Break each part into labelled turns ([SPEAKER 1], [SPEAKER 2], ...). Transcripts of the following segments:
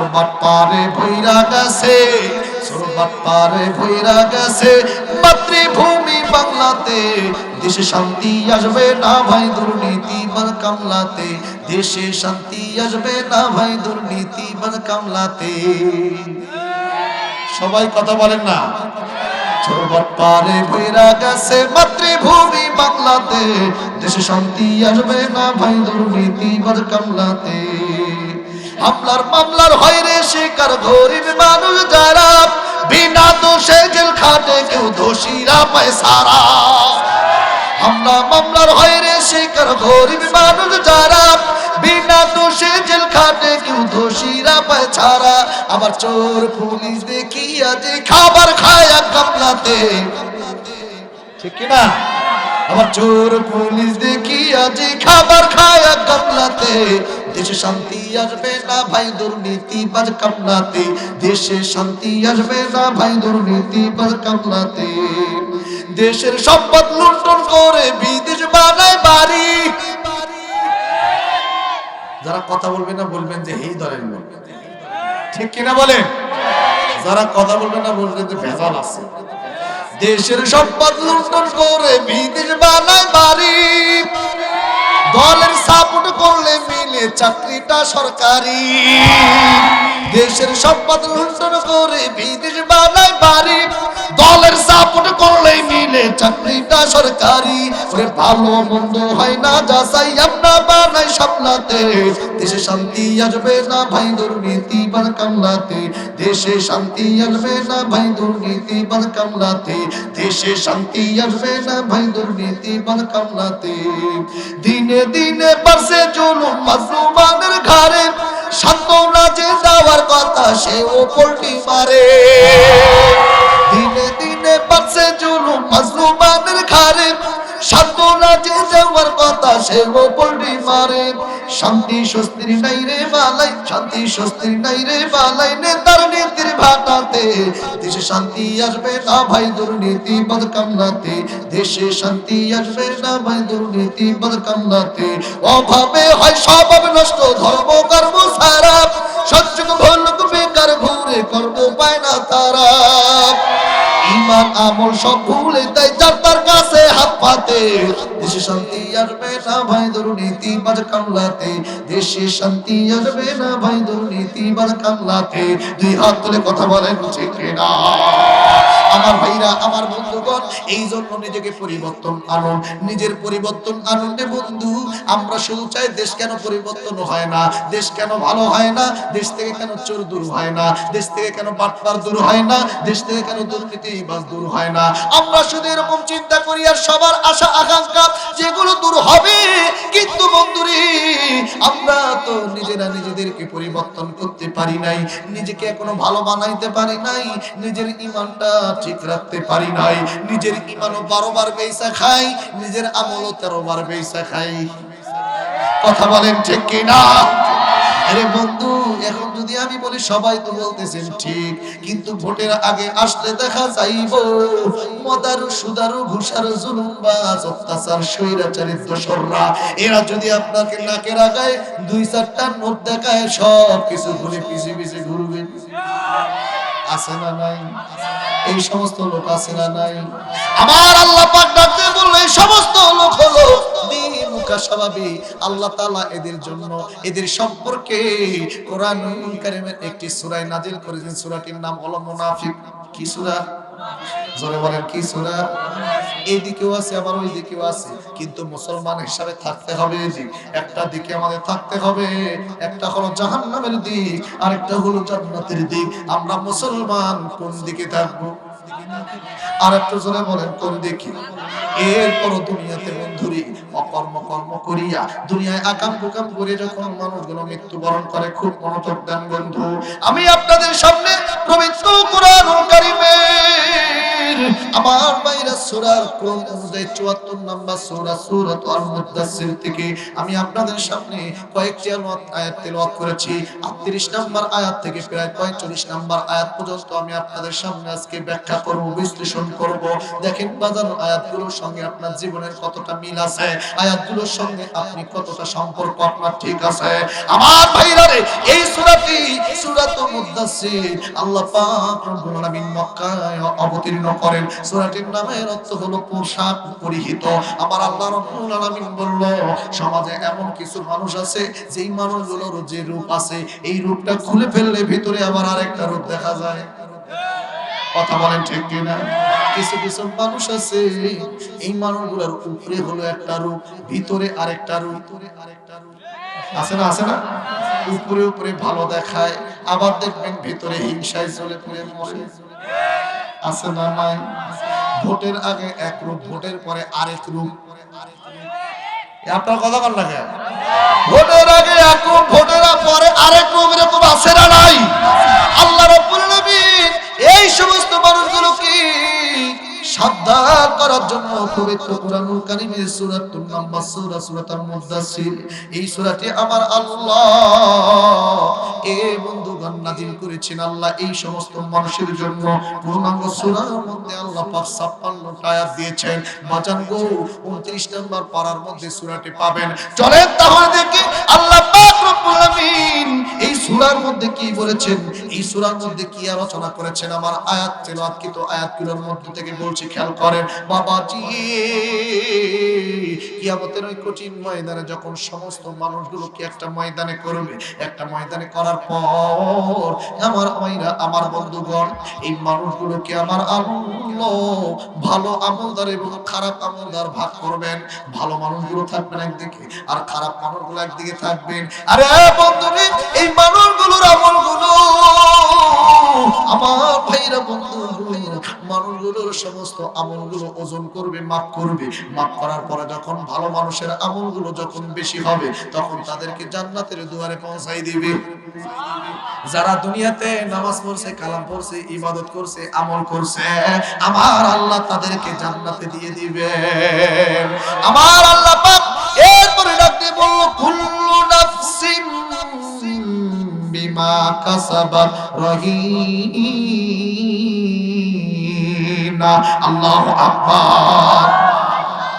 [SPEAKER 1] সোরবাট পারে ভৈরা গেছে সোরবাট পারে ভৈরা গেছে। মাতৃভূমি বাংলাতে, দেশে শান্তি আসবে না ভাই দুর্নীতি বার কামলাতে। দেশে শান্তি আসবে না ভাই দুর্নীতি বার কামলাতে। সবাই কথা বলেন না? ছোট পারে ভৈরা গেছে, মাতৃভূমি বাংলাতে। দেশে শান্তি আসবে না ভাই দুর্নীতি বার কামলাতে। হামলার মামলার হয় রে শিকার, গরিব মানুষ যারা, বিনা দোষে জেল খাটে, কেউ দোষীরা পায় সারা। হামলা, মামলার হয় রে শিকার, গরিব মানুষ যারা, বিনা দোষে জেল খাটে, কেউ দোষীরা পায় ছাড়া আবার চোর পুলিশ দেখি আজ খাবার খায় কামলাতে ঠিক কি না আবার চোর পুলিশ দেখি আজ খাবার খায় কামলাতে দেশে শান্তি আসবে না ভাই দুর্নীতি বাজ কামলাতে দেশে শান্তি আসবে না ভাই দুর্নীতি বাজ কামলাতে দেশের সম্পদ লুণ্ঠন করে বিদেশ বানায় বাড়ি। যারা কথা বলবে না বলবেন যে এই দলের লোক। ঠিক কিনা বলেন? যারা কথা বলবে না বলবেন যে, ভেজাল আছে। দেশের সম্পদ লুণ্ঠন করে বিদেশ বানায় বাড়ি। দলের সাপোর্ট করলে চাকরিটা সরকারি। দেশের সম্পাদন করে বিদেশ বানায় বাড়ি। দলের সাপোর্ট করলে মিলে চাকরিটা সরকারি। ওরে ভালো মন্দ হয় না যাচাই আমরা বানাই সামলাতে দেশে শান্তি আসবে না ভাই দুর্নীতি বার কামলাতে দেশে শান্তি আসবে না ভাই দুর্নীতি বার কামলাতে দেশে শান্তি আসবে না ভাই দুর্নীতি বার কামলাতে দিনে দিনে বাড়ছে জুলুম মাজলুমানের ঘাড়ে। সান্ত্বনা যে দেওয়ার কথা সে ও পোল্টি মারে। দিনে দিনে বাড়ছে জুলুম মাজলুমানের ঘাড়ে। সান্ত্বনা যে দেওয়ার কথা সে ও পোল্টি মারে, শান্তি স্বস্তির নাই রে বালাই, শান্তি স্বস্তির নাই রে বালাই, নেতার নীতির ভাটাতে। দেশে শান্তি আসবে না ভাই দুর্নীতি বদ কামলাতে দেশে শান্তি আসবে না ভাই দুর্নীতি বদ কামলাতে অভাবে হয় স্বভাব নষ্ট, ধর্ম কর্ম সারা সহ্য ভলক বেকার, ঘুরে কর্ম পায় না তারা। ইমান, আমল সব ভুলে তাই যার তার কাছে হাত পাতে। দেশে শান্তি আসবে না ভাই দুর্নীতি বাজ কামলাতে। দেশে শান্তি আসবে না ভাই দুর্নীতি বাজ কামলাতে। দুই হাত তুলে কথা বলেন ঠিক না আমার ভাইরা, আমার বন্ধুগণ এই জন্য নিজেকে পরিবর্তন আনুন নিজের পরিবর্তন আনুন বন্ধু, আমরা শুধু চাই দেশ কেন পরিবর্তন হয় না, দেশ কেন ভালো হয় না, দেশ থেকে কেন চোর দূর হয় না, দেশ থেকে কেন বাটপার দূর হয় না, দেশ থেকে কেন দুর্নীতি বাস দূর হয় না। আমরা শুধু এরকম চিন্তা করি আর সবার আশা, আকাঙ্ক্ষা যেগুলো দূর হবে, কিন্তু বন্ধুরে, আমরা তো নিজেরা নিজেদেরকে পরিবর্তন করতে পারি নাই, নিজেকে এখনও ভালো বানাইতে পারি নাই, নিজের ইমানটা ঠিক রাখতে পারি নাই। নিজের ইমানও বারোবার বেসা খাই, নিজের আমলও তেরো বার বেসা খাই। কথা বলেন ঠিক কিনা? আরে বন্ধু, এখন যদি আমি বলি সবাই তো বলতেছেন ঠিক, কিন্তু ভোটের আগে আসলে দেখা যাইব। মদারু, সুদারু, ঘুষারু, জুলুমবাজ, অত্যাচার, স্বৈরাচারিত সররা এরা যদি আপনাকে নাকের আগায় দুই চারটা নোট দেখায় সব কিছু ভুলে পিছিয়ে পিছিয়ে ঘুরবেন আছে না নাই? এই সমস্ত লোক আছে না নাই? আমার আল্লাহ পাক ডাকতে বলল, এই সমস্ত লোক হলো আল্লাহ তাআলা এদের জন্য এদের সম্পর্কে কোরআন কারীমের একটি সূরা নাজিল করেছেন। সূরাটির নাম হলো মুনাফিক। কি সূরা? জোরে বলেন, কি সূরা? এইদিকেও আছে, আবার ওই দিকেও আছে। কিন্তু মুসলমান হিসাবে থাকতে হবে যে একটা দিকে আমাদের থাকতে হবে, একটা হলো জাহান্নামের দিক আর একটা হলো জান্নাতের দিক। আমরা মুসলমান কোন দিকে থাকব? আর একটু জোরে বলেন, কোন দিকে? এরপর দুনিয়াতে বন্ধুরি অকর্ম কর্ম করিয়া, দুনিয়ায় আকাম কুকাম করে যখন মানুষগুলো মৃত্যুবরণ করে, খুব মনোযোগ দেন বন্ধু। আমি আপনাদের সামনে পবিত্র কোরআন কারিমের আমার সূরার ক্রম অনুযায়ী 74 নাম্বার থেকে আমি আপনাদের সামনে কয়েকটি আয়াত করেছি। 38 নাম্বার আয়াত থেকে প্রায় 45 নাম্বার আয়াত পর্যন্ত আমি আপনাদের সামনে আজকে ব্যাখ্যা করব, বিশ্লেষণ করব। দেখেন বাজার আয়াতগুলোর সঙ্গে আপনার জীবনের কতটা মিল আছে, আয়াতগুলোর সঙ্গে আপনি কতটা সম্পর্ক আপনার ঠিক আছে। আমার ভাইরা এই আল্লাহ পাক রব্বুল আলামিন মক্কায় অবতীর্ণ করেন। সূরাটির নামের অর্থ হলো পোশাক পরিহিত। আমার আল্লাহ রব্বুল আলামিন বলল, সমাজে এমন কিছু মানুষ আছে, যেই মানুষগুলোর যে রূপ আছে, এই রূপটা খুলে ফেললে ভিতরে আবার আরেকটা রূপ দেখা যায়। কথা বলেন ঠিক কিনা? কিছু কিছু মানুষ আছে, এই মানুষগুলোর উপরে হলো একটা রূপ, ভিতরে আরেকটা রূপ। আছে না আছে না? উপরে উপরে ভালো দেখায়, আবার দেখবেন ভিতরে হিংসায় চলে পড়ে মরে। আছে না নাই? ভোটের আগে এক রূপ, ভোটের পরে আরেক রূপ। আপনার কথা বল কেন? ভোটের আগে এক রূপ, ভোটের পরে আরেক রূপ এরকম আছে না নাই? আল্লাহ রব্বুল নবী এই মানুষগুলোকে সাবধান করার জন্য পবিত্র কোরআনুল কারীমের নাম্বার সূরা এই সূরাটি আমার আল্লাহ। এ বন্ধুগণ করেছেন আল্লাহ এই সমস্ত মানুষের জন্য। পূর্ণাঙ্গ সূরার মধ্যে আল্লাহ পাক 56 টা আয়াত দিয়েছেন। বাজান গো 29 নম্বর পারার মধ্যে সূরাটি পাবেন। চলেন তাহলে দেখি আল্লাহ পাক রব্বুল আলামিন এই সূরার মধ্যে কি বলেছেন? এই সূরার মধ্যে কি আলোচনা করেছেন? আমার আয়াত আয়াতগুলোর মধ্যে থেকে বলছি খেয়াল করেন, বাবাজি, কিয়ামতের ওই কঠিন ময়দানে যখন সমস্ত মানুষগুলো কি একটা ময়দানে করবে, একটা ময়দানে করার পর আমার মাইরা আমার বন্ধুগণ, এই মানুষগুলোকে আমার আল্লাহ ভালো আমলদার এবং খারাপ আমলদার ভাগ করবেন। ভালো মানুষগুলো থাকবেন একদিকে আর খারাপ মানুষগুলো একদিকে থাকবেন। আরে বন্ধু এই মানুষগুলোর আমলগুলো আমার ভাইরা বন্ধুগুলো মানুষগুলোর সমস্ত আমলগুলো ওজন করবে, মাপ করবে। মাপ করার পরে যখন ভালো মানুষের আমলগুলো যখন বেশি হবে, তখন তাদেরকে জান্নাতের দুয়ারে পৌঁছাই দিবে। যারা দুনিয়াতে নামাজ পড়ছে, কালাম পড়ছে, ইবাদত করছে, আমল করছে, আমার আল্লাহ তাদেরকে জান্নাতে দিয়ে দিবে। আমার আল্লাহ পাক এরপরে ডাক দিয়ে বলল, কুল্লু নাফসিন আল্লাহু আকবার।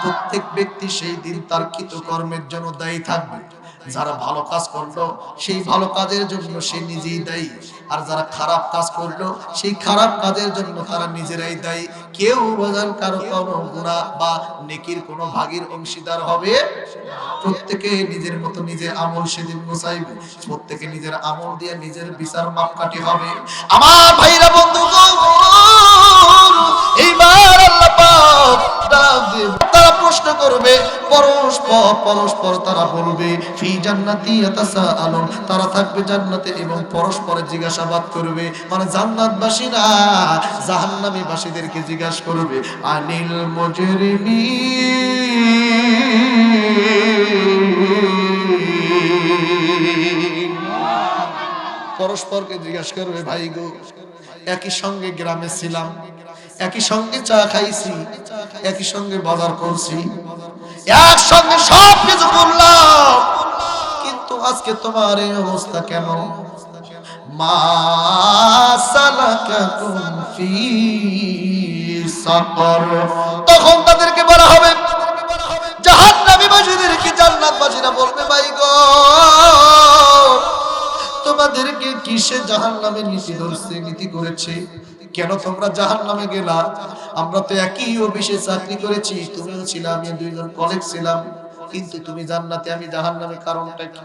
[SPEAKER 1] প্রত্যেক ব্যক্তি সেই দিন তার কৃতকর্মের জন্য দায়ী থাকবে। যারা ভালো কাজ করল, সেই ভালো কাজের জন্য সে নিজেই দায়ী। আর যারা খারাপ কাজ করল, সেই খারাপ কাজের জন্য তারা নিজেরাই দায়ী। কেউ বোঝান কারও কোনো গুণা বা নেকির কোনো ভাগের অংশীদার হবে? প্রত্যেকে নিজের মতো নিজে আমল সেদিন মোসাইবে প্রত্যেকে নিজের আমল দিয়ে নিজের বিচার মাপকাঠি হবে। আমার ভাইরা বন্ধু এইবার প্রশ্ন করবে, পরস্পর পরস্পর তারা বলবে, ফি জান্নাতি ইয়াতাসাআলুন। তারা থাকবে জান্নাতে এবং পরস্পরে জিজ্ঞাসাবাদ করবে মানে জান্নাতবাসীরা জাহান্নামী বাসীদেরকে জিজ্ঞাসা করবে, আনিল মুজরিমিন? পরস্পরকে জিজ্ঞাসা করবে, ভাই গো, একই সঙ্গে গ্রামে ছিলাম। একই সঙ্গে চা খাইছি, একই সঙ্গে বাজার করছি, একসঙ্গে সব কিছু করলাম। কিন্তু আজকে তোমার এই অবস্থা কেন তখন তাদেরকে বলা হবে, জাহান্নামী বাসীদেরকে জান্নাতবাসীরা বলবে, ভাই গো কিসে জাহান নামে নীতি ধরছে, নীতি করেছে? কেন তোমরা জাহান নামে গেলা? আমরা তো একই অফিসে চাকরি করেছি, তুমিও ছিল আমি দুইজন কলেজ ছিলাম। কিন্তু তুমি জান্নাতে, আমি জাহান নামে কারণটা কি?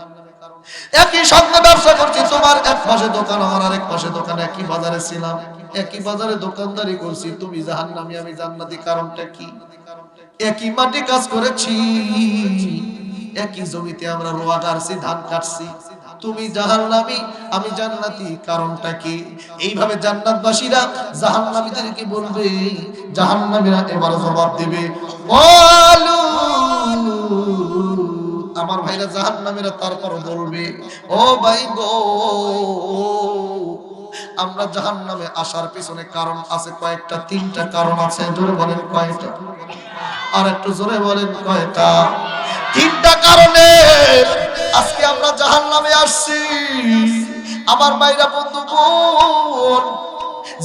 [SPEAKER 1] একই সঙ্গে ব্যবসা করছি, তোমার এক পাশে দোকান, আমার আরেক পাশে দোকান, একই বাজারে ছিলাম। একই বাজারে দোকানদারি করছি, তুমি জাহান নামে আমি জান্নাতি, কারণটা কি? একই মাটি কাজ করেছি, একই জমিতে আমরা রোয়া কাটছি ধান কাটছি। তুমি জাহান্নামী, আমি জান্নাতি। কারণটা কি? এইভাবে জান্নাতবাসীরা জাহান্নামীদেরকে বলবে, জাহান্নামীরা এবার জবাব দেবে বলু আমার ভাইরা জাহান্নামীরা তারপর বলবে, ও ভাই আমরা জাহান্নামে আসার পিছনে কারণ আছে, কয়েকটা, তিনটা কারণ আছে, জোরে বলেন কয়টা? আর একটু জোরে বলেন কয়টা? তিনটা কারণে আজকে আমরা জাহান নামে আসছি। আমার মাইরা বন্ধু বোন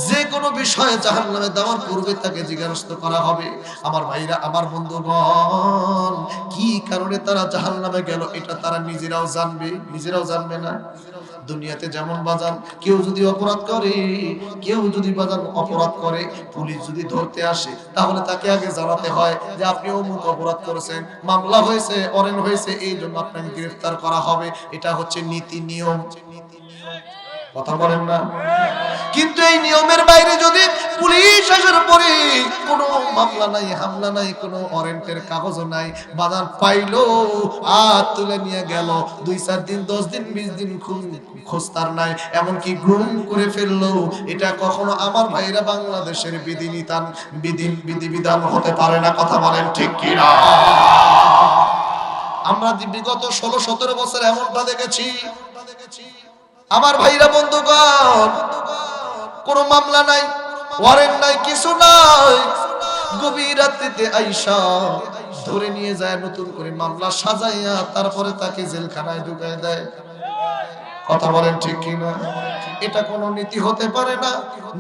[SPEAKER 1] যে কোনো বিষয়ে জাহান নামে দেওয়ার পূর্বে তাকে জিজ্ঞাসা করা হবে। আমার ভাইরা আমার বন্ধুগণ, কি কারণে তারা জাহান নামে গেল? এটা তারা নিজেরাও জানবে নিজেরাও জানবে না। দুনিয়াতে যেমন বাজান, কেউ যদি অপরাধ করে, কেউ যদি বাজান অপরাধ করে, পুলিশ যদি ধরতে আসে, তাহলে তাকে আগে জানাতে হয় যে আপনি অমুক অপরাধ করেছেন, মামলা হয়েছে অরেন হয়েছে, এই জন্য আপনাকে গ্রেফতার করা হবে। এটা হচ্ছে নীতি নিয়ম। কথা বলেন না? কিন্তু এই নিয়মের বাইরে যদি পুলিশ আসার পরে কোনো মামলা নাই, হামলা নাই, কোনো ওয়ারেন্টের কাগজ নাই, বাজার পাইলো আর তুলে নিয়ে গেল, দুই, চার দিন, দশ দিন, বিশ দিন খুন, খোঁজ তার নাই, এমনকি গুম করে ফেলল। এটা কখনো আমার ভাইরা বাংলাদেশের বিধিনিতান বিধি বিধিবিধান হতে পারে না, কথা বলেন ঠিক কিনা? আমরা বিগত ষোলো, সতেরো বছর এমনটা দেখেছি। আমার ভাইরা বন্ধুগণ কোন মামলা নাই ওয়ারেন্ট নাই, কিছু নাই। গভীর রাত্রিতে আইসা ধরে নিয়ে যায়, নতুন করে মামলা সাজাইয়া তারপরে তাকে জেলখানায় ঢুকায় দেয়। কথা বলেন ঠিক কিনা? এটা কোনো নীতি হতে পারে না।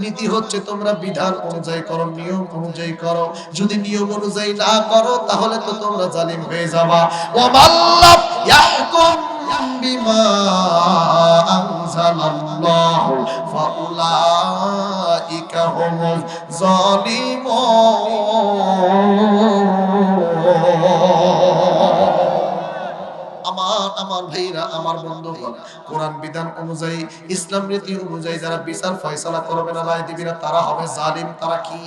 [SPEAKER 1] নীতি হচ্ছে তোমরা বিধান অনুযায়ী করো, নিয়ম অনুযায়ী করো। যদি নিয়ম অনুযায়ী না করো, তাহলে তো তোমরা জালিম হয়ে যাবা। ও মাল্লাম ইয়াহকুম বিমা কোরআন বিধান অনুযায়ী, ইসলাম রীতি অনুযায়ী যারা বিচার ফয়সালা করবে না না, তারা হবে জালিম, তারা কি?